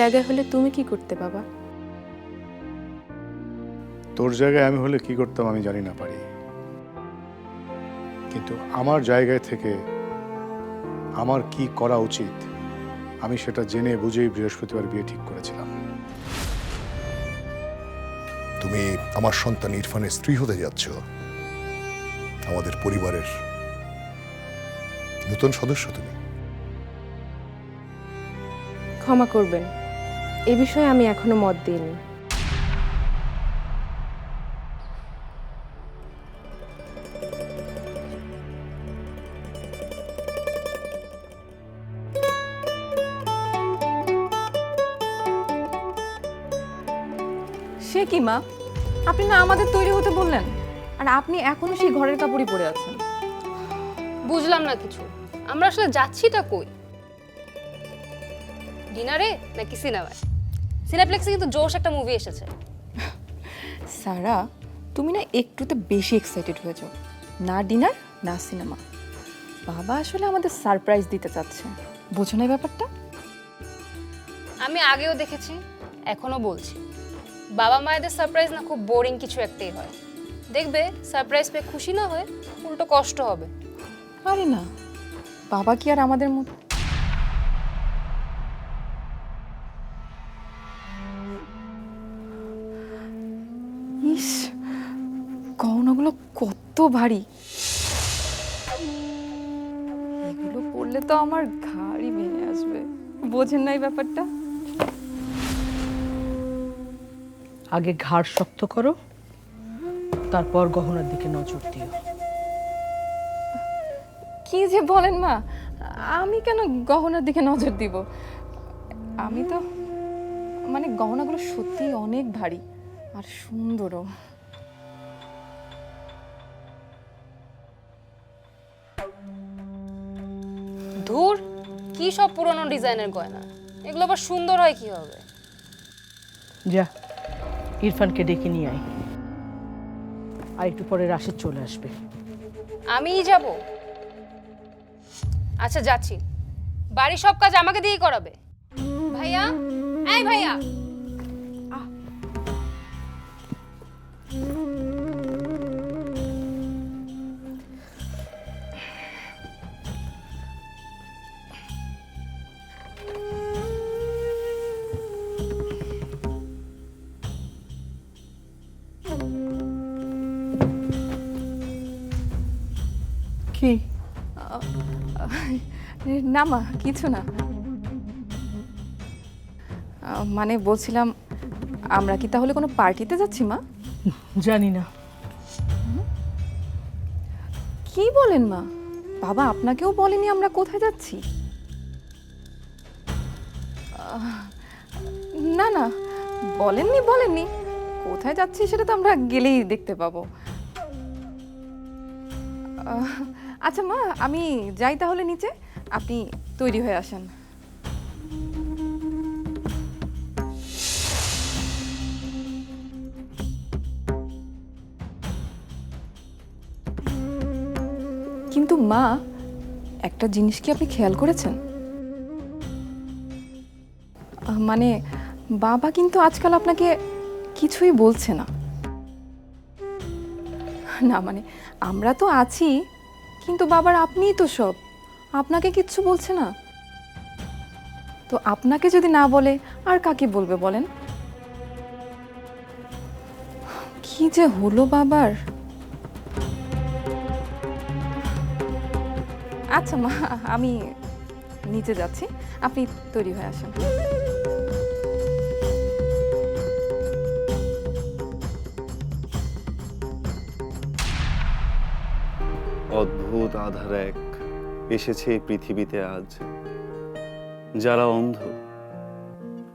জায়গায় হলে তুমি কি করতে বাবা? তোর জায়গায় আমি হলে কি করতাম আমি জানি না পারি। কিন্তু আমার জায়গায় থেকে আমার কি করা উচিত আমি সেটা জেনে বুঝেই বৃহস্পতিবার বিয়ে ঠিক করেছিলাম। তুমি আমার সন্তান ইরফানের স্ত্রী হতে যাচ্ছ। আমাদের পরিবারের নতুন সদস্য তুমি। ক্ষমা করবেন। এ বিষয়ে আমি এখনও মত দিইনি। সে কি মা? আপনি না আমাদের তৈরি হতে বললেন? আর আপনি এখনও সেই ঘরের কাপড়ই পরে আছেন। বুঝলাম না কিছু। আমরা আসলে যাচ্ছিটা কই? ডিনারে নাকি সিনেমায়? সিনেপ্লেক্সে কিন্তু জোশ একটা মুভি এসেছে। সারা তুমি না একটুতে বেশি এক্সাইটেড হয়ে যাও না ডিনার না সিনেমা বাবা আসলে আমাদের সারপ্রাইজ দিতে চাচ্ছে। বোঝো না ব্যাপারটা? আমি আগেও দেখেছি এখনও বলছি। বাবা মায়েদের সারপ্রাইজ না খুব বোরিং কিছু একটাই হয়। দেখবে সারপ্রাইজ পেয়ে খুশি না হয়ে উল্টো কষ্ট হবে। আরে না বাবা কি আর আমাদের মতো ভারী। এগুলো পড়লে তো আমার ঘাড়ই ভেঙে আসবে। বোঝেন না এই ব্যাপারটা? আগে ঘাড় শক্ত করো তারপর গহনার দিকে নজর দিও। কি যে বলেন মা আমি কেন গহনার দিকে নজর দিব? আমি তো মানে গহনাগুলো সত্যি অনেক ভারী আর সুন্দরও। ধুর কি সব পুরনো ডিজাইনের গয়না? এগুলো আবার সুন্দর হয় কি হবে যা ইরফানকে ডেকে নিয়ে আয়। আর একটু পরে রাশেদ চলে আসবে। আমিই যাব। আচ্ছা যাচ্ছি। বাড়ির সব কাজ আমাকে দিয়েই করাবে। ভাইয়া? এই ভাইয়া! না মা কিছু না। আহ, মানে বলছিলাম আমরা কি তাহলে কোনো পার্টিতে যাচ্ছি মা? জানি না। কি বলেন মা? বাবা আপনাকেও বলেনি আমরা কোথায় যাচ্ছি। আহ, না না বলেননি বলেননি। কোথায় যাচ্ছি সেটা তো আমরা গেলেই দেখতে পাবো। আহ, আচ্ছা মা আমি যাই তাহলে নিচে। আপনি তৈরি হয়ে আসেন। কিন্তু মা, একটা জিনিস কি আপনি খেয়াল করেছেন? মানে বাবা কিন্তু আজকাল আপনাকে কিছুই বলছে না। না মানে আমরা তো আছি, কিন্তু বাবার আপনিই তো সব। আপনাকে কিচ্ছু বলছে না। তো আপনাকে যদি না বলে, আর কাকে বলবে বলেন? কি যে হলো বাবার? আচ্ছা মা, আমি নিচে যাচ্ছি। আপনি তৈরি হয়ে আসেন। অদ্ভুত আধার এক এসেছে এই পৃথিবীতে আজ। যারা অন্ধ,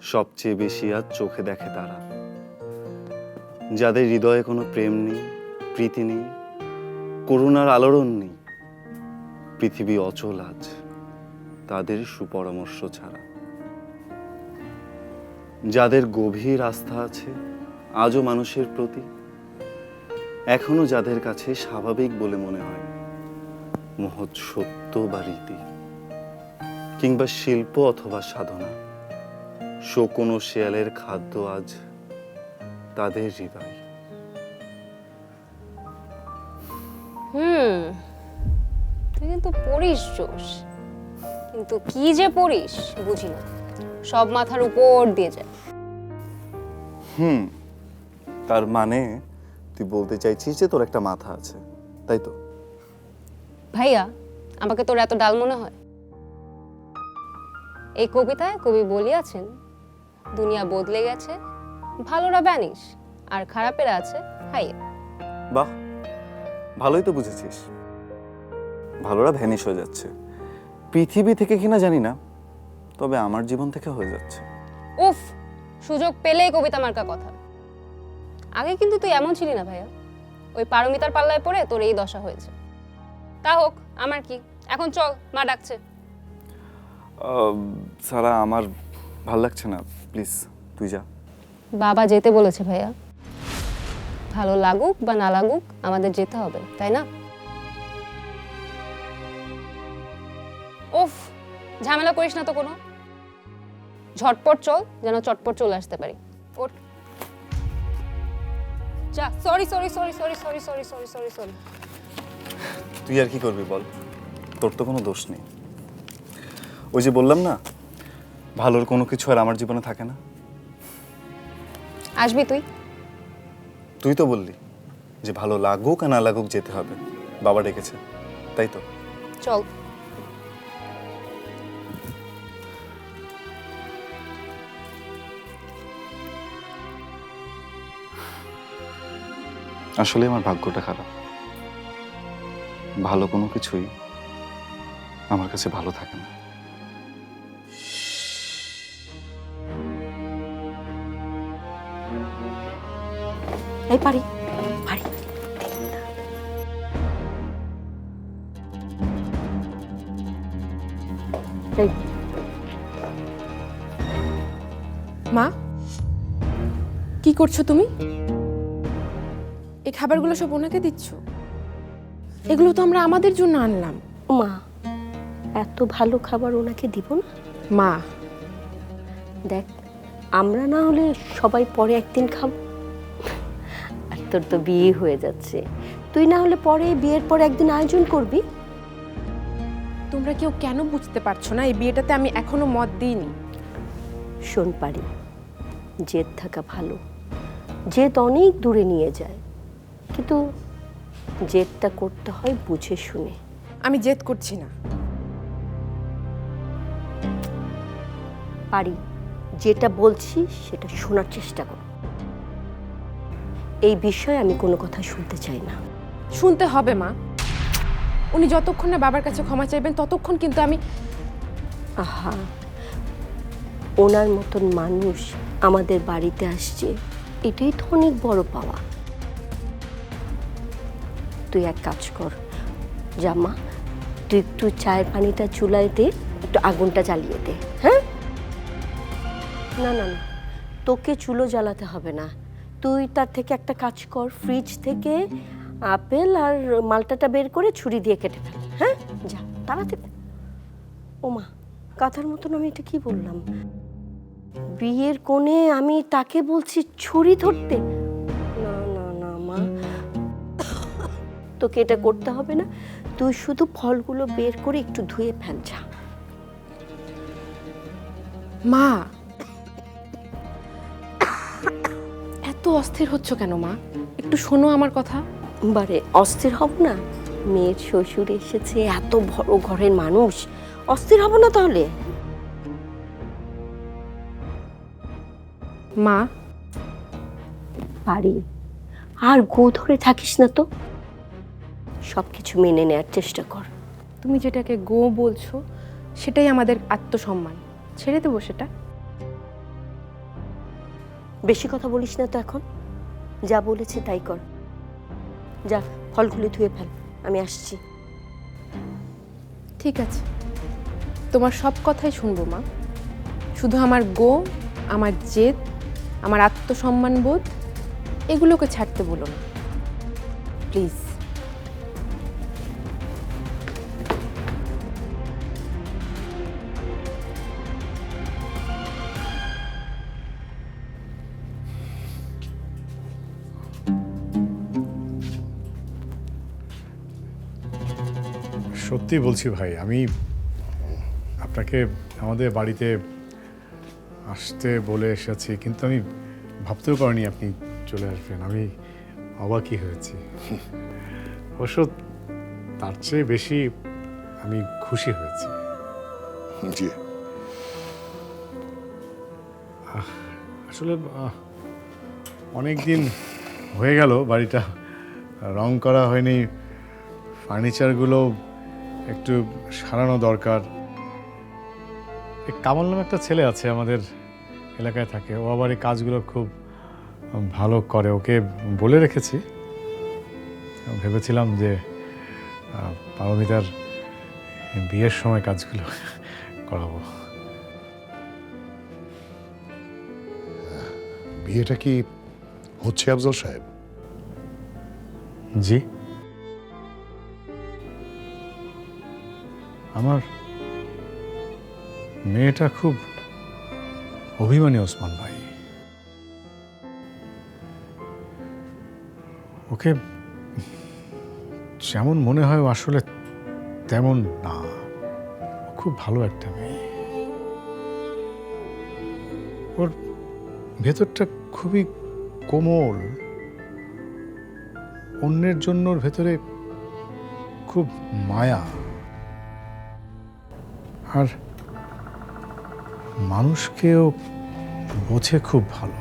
সবচেয়ে বেশি আজ চোখে দেখে তারা। যাদের হৃদয়ে কোনো প্রেম নেই, প্রীতি নেই, করুণার আলোড়ন নেই, পৃথিবী অচল আজ তাদের সুপরামর্শ ছাড়া। যাদের গভীর আস্থা আছে, আজও মানুষের প্রতি, এখনও যাদের কাছে স্বাভাবিক বলে মনে হয়। মহৎ সত্য বা রীতি কিংবা শিল্প অথবা সাধনা শকুন ও শেয়ালের খাদ্য আজ তাদের হৃদয়। হুম তুই কিন্তু পড়িস জোস কিন্তু কি যে পড়িস বুঝি না সব মাথার উপর দিয়ে যায়। হুম তার মানে তুই বলতে চাইছিস যে তোর একটা মাথা আছে তাই তো? ভাইয়া আমাকে তোর এত ডাল মনে হয়? এই কবিতায় কবি বলিয়াছেন দুনিয়া বদলে গেছে ভালোরা ব্যানিশ আর খারাপেরা আছে হাইয়া বাহ ভালোই তো বুঝেছিস। ভালোরা ভ্যানিশ হয়ে যাচ্ছে। পৃথিবী থেকে কিনা জানি না তবে আমার জীবন থেকে হয়ে যাচ্ছে। উফ সুযোগ পেলেই কবিতা মার্কা কথা। আগে কিন্তু তুই এমন ছিলি না ভাইয়া। ওই পারমিতার পাল্লায় পড়ে তোর এই দশা হয়েছে। তা হোক আমার কি? এখন চল মা ডাকছে। সারা আমার ভালো লাগছে না প্লিজ তুই যা। বাবা যেতে বলেছে ভাইয়া। ভালো লাগুক বা না লাগুক আমাদের যেতে হবে তাই না? উফ ঝামেলা করিস না তো কোনো। ঝটপট চল যেন চটপট চলে আসতে পারি। ওঠ। যা sorry sorry sorry sorry sorry sorry sorry sorry sorry তুই আর কি করবি বল? তোর তো কোনো দোষ নেই। ওই যে বললাম না ভালোর কোনো কিছু আর আমার জীবনে থাকে না। আসবি তুই? তুই তো বললি যে ভালো লাগুক আর না লাগুক যেতে হবে। বাবা ডেকেছে তাই তো? চল। আসলে আমার ভাগ্যটা খারাপ। ভালো কোনো কিছুই আমার কাছে ভালো থাকে না। এই পারি পারি। মা, কি করছ তুমি? এই খাবারগুলো সব ওনাকে দিচ্ছ? এগুলো তো আমরা আমাদের জন্য আনলাম। মা এত ভালো খাবার ওনাকে দিব না? মা। দেখ আমরা না হলে সবাই পরে একদিন খাব। আর তোর তো বিয়ে হয়ে যাচ্ছে। তুই না হলে পরে বিয়ের পর একদিন আয়োজন করবি। তোমরা কেউ কেন বুঝতে পারছ না? এই বিয়েটাতে আমি এখনও মত দিইনি। শোন পারি জেদ থাকা ভালো। জেদ অনেক দূরে নিয়ে যায়। কিন্তু জেদটা করতে হয় বুঝে শুনে। আমি জেদ করছি না। পারি যেটা বলছি সেটা শোনার চেষ্টা কর। এই বিষয়ে আমি কোনো কথা শুনতে চাই না। শুনতে হবে মা। উনি যতক্ষণ না বাবার কাছে ক্ষমা চাইবেন ততক্ষণ কিন্তু আমি আহা ওনার মতন মানুষ আমাদের বাড়িতে আসছে এটাই তো অনেক বড় পাওয়া। তুই এক কাজ কর। জামা, তুই একটু চায়ের পানিটা চুলায় দে, একটু আগুনটা জ্বালিয়ে দে হ্যাঁ? না না না, তোকে চুলো জ্বালাতে হবে না। তুই তার থেকে একটা কাজ কর ফ্রিজ থেকে আপেল আর মালটাটা বের করে ছুরি দিয়ে কেটে ফেল হ্যাঁ? যা, তাড়াতাড়ি। ওমা কাঁথার মতন আমি এটা কি বললাম? বিয়ের কোণে আমি তাকে বলছি ছুরি ধরতে। তোকে এটা করতে হবে না। তুই শুধু ফলগুলো বের করে একটু ধুয়ে ফেল যা। মা! এত অস্থির হচ্ছ কেন মা? একটু শোনো আমার কথা। বারে অস্থির হব না? মেয়ের শ্বশুর এসেছে এত বড় ঘরের মানুষ। অস্থির হব না তাহলে? মা! পারি আর গো ধরে থাকিস না তো? সব কিছু মেনে নেয়ার চেষ্টা কর। তুমি যেটাকে গো বলছো সেটাই আমাদের আত্মসম্মান। ছেড়ে দেবো সেটা? বেশি কথা বলিস না তো এখন। যা বলেছে তাই কর। যা ফলগুলি ধুয়ে ফেল। আমি আসছি। ঠিক আছে। তোমার সব কথাই শুনব মা। শুধু আমার গো আমার জেদ আমার আত্মসম্মান বোধ এগুলোকে ছাড়তে বলো না। প্লিজ। সত্যি বলছি ভাই আমি আপনাকে আমাদের বাড়িতে আসতে বলে এসেছি কিন্তু আমি ভাবতেও পারিনি আপনি চলে আসবেন। আমি অবাকই হয়েছি। অবশ্য তার চেয়ে বেশি আমি খুশি হয়েছি। জি। আসলে অনেক দিন হয়ে গেল বাড়িটা। রং করা হয়নি ফার্নিচারগুলো একটু সারানো দরকার। এই কামাল নামে একটা ছেলে আছে আমাদের এলাকায় থাকে। ও আবার এই কাজগুলো খুব ভালো করে। ওকে বলে রেখেছি। ভেবেছিলাম যে পারমিতার বিয়ের সময় কাজগুলো করাবো। বিয়েটা কি হচ্ছে আফজল সাহেব? জি। আমার মেয়েটা খুব অভিমানী ওসমান ভাই। ওকে যেমন মনে হয় আসলে তেমন না। খুব ভালো একটা মেয়ে। ওর ভেতরটা খুবই কোমল। অন্যের জন্য ভেতরে খুব মায়া। আর মানুষকেও বোঝে খুব ভালো।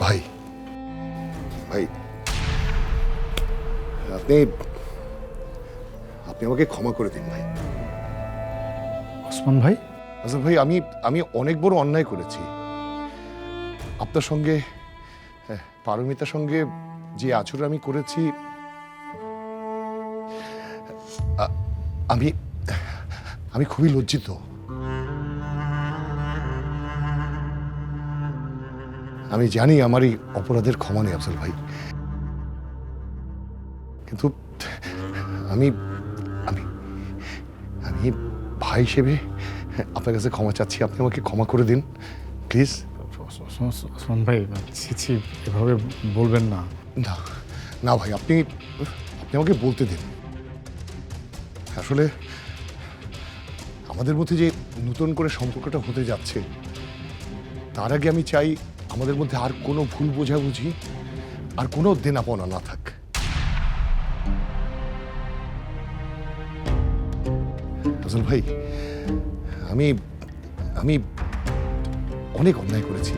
ভাই ভাই আপনি আপনি আমাকে ক্ষমা করে দিন ভাই। ওসমান ভাই? আচ্ছা ভাই আমি আমি অনেক বড় অন্যায় করেছি। আপনার সঙ্গে হ্যাঁ, পারমিতার সঙ্গে যে আচরণ আমি করেছি আমি আমি খুবই লজ্জিত। আমি জানি আমার এই অপরাধের ক্ষমা নেই আফজল ভাই। কিন্তু আমি আমি আমি ভাই হিসেবে আপনার কাছে ক্ষমা চাচ্ছি। আপনি আমাকে ক্ষমা করে দিন প্লিজ। ওসমান ভাই ছি ছি এভাবে বলবেন না। না না ভাই আপনি আপনি আমাকে বলতে দিন। আসলে আমাদের মধ্যে যে নতুন করে সম্পর্কটা হতে যাচ্ছে তার আগে আমি চাই আমাদের মধ্যে আর কোনো ভুল বোঝাবুঝি আর কোনো দেনাপনা না থাক। ফজল ভাই আমি আমি অনেক অন্যায় করেছি।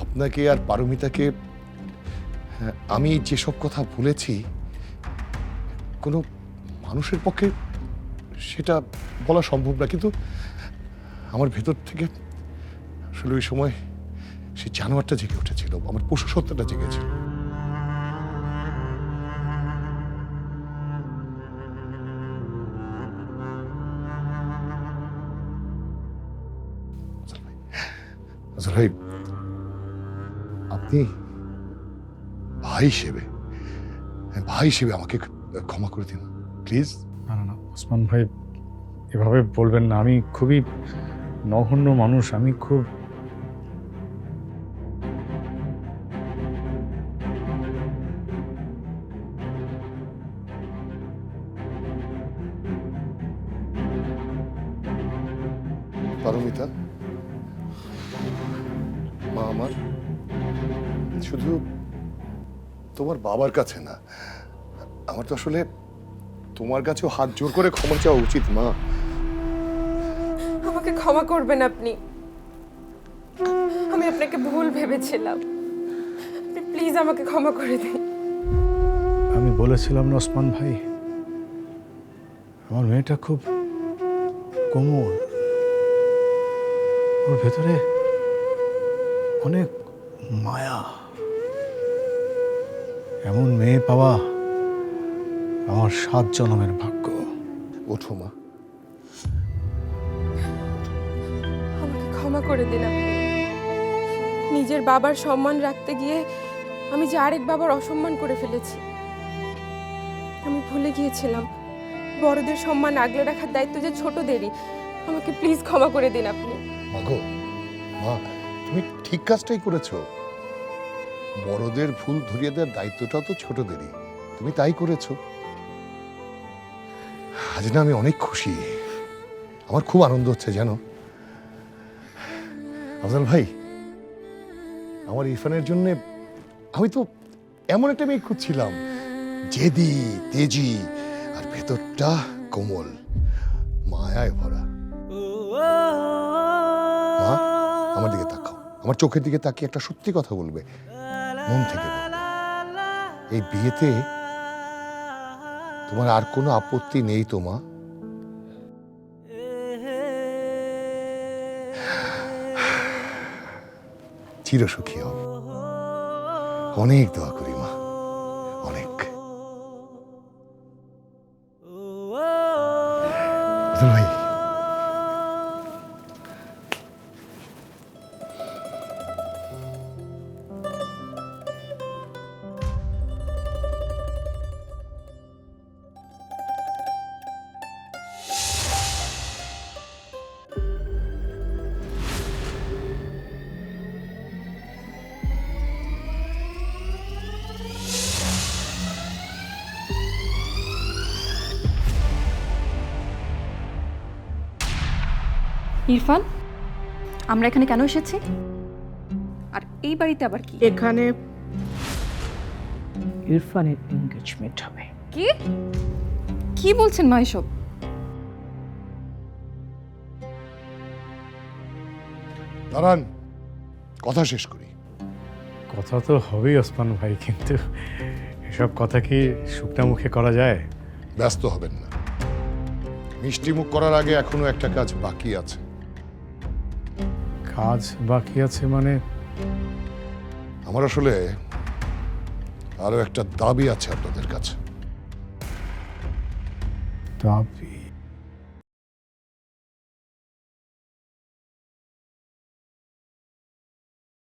আপনাকে আর পারমিতাকে হ্যাঁ, আমি যেসব কথা বলেছি কোনো মানুষের পক্ষে সেটা বলা সম্ভব না কিন্তু আমার ভেতর থেকে আসলে ওই সময় সেই জানোয়ারটা জেগে উঠেছিল আমার পশু সত্তাটা জেগেছিল ভাই, আপনি ভাই হিসেবে হ্যাঁ, ভাই হিসেবে আমাকে ক্ষমা করে দিন প্লিজ। না না না ওসমান ভাই এভাবে বলবেন না। আমি খুবই নগণ্য মানুষ আমি খুব পারমিতা মা আমার শুধু তোমার বাবার কাছে না আমার তো আসলে তোমার কাছেও হাত জোর করে ক্ষমা চাওয়া উচিত মা। আমাকে ক্ষমা করবেন আপনি। আমি আপনাকে ভুল ভেবেছিলাম। প্লিজ আমাকে ক্ষমা করে দিন। আমি বলেছিলাম না ওসমান ভাই। আমার মেয়েটা খুব কোমল। ওর ভেতরে অনেক মায়া। এমন মেয়ে পাওয়া আমার সাত জন্মের ভাগ্য। ওঠো মা। আমাকে ক্ষমা করে দিন আপনি। নিজের বাবার সম্মান রাখতে গিয়ে আমি যে আরেক বাবার অসম্মান করে ফেলেছি আমি ভুলে গিয়েছিলাম। বড়দের সম্মান আগলে রাখার দায়িত্ব যে ছোটদেরই আমাকে প্লিজ ক্ষমা করে দিন আপনি। মাগো মা তুমি ঠিক কাজটাই করেছ। বড়দের ভুল ধরিয়ে দেওয়ার দায়িত্বটা তো ছোটদেরই তুমি তাই করেছ। আজ না আমি অনেক খুশি। আমার খুব আনন্দ হচ্ছে, জানো? আফজাল ভাই, আমার ইরফানের জন্য আমি তো এমন একটা মেয়ে খুঁজছিলাম, জেদি, তেজি, আর ভেতরটা কোমল, মায়ায় ভরা। আমার দিকে তাকাও। আমার চোখের দিকে তাকিয়ে একটা সত্যি কথা বলবে, মন থেকে। এই বিয়েতে তোমার আর কোনো আপত্তি নেই তো, মা? চিরসুখী হও। অনেক দোয়া করি, মা। অনেক। ভাই ইরফান আমরা এখানে কেন এসেছি? আর এই বাড়িতে আবার কি? এখানে ইরফানের এঙ্গেজমেন্ট হবে। কি? কি বলছেন মা এসব? দাঁড়ান কথা শেষ করি। কথা তো হবেই ওসমান ভাই কিন্তু এসব কথা কি শুকনা মুখে করা যায়? ব্যস্ত হবেন না। মিষ্টি মুখ করার আগে এখনও একটা কাজ বাকি আছে। কাজ বাকি আছে মানে? আমার আসলে আরও একটা দাবি আছে আপনাদের কাছে। দাবি?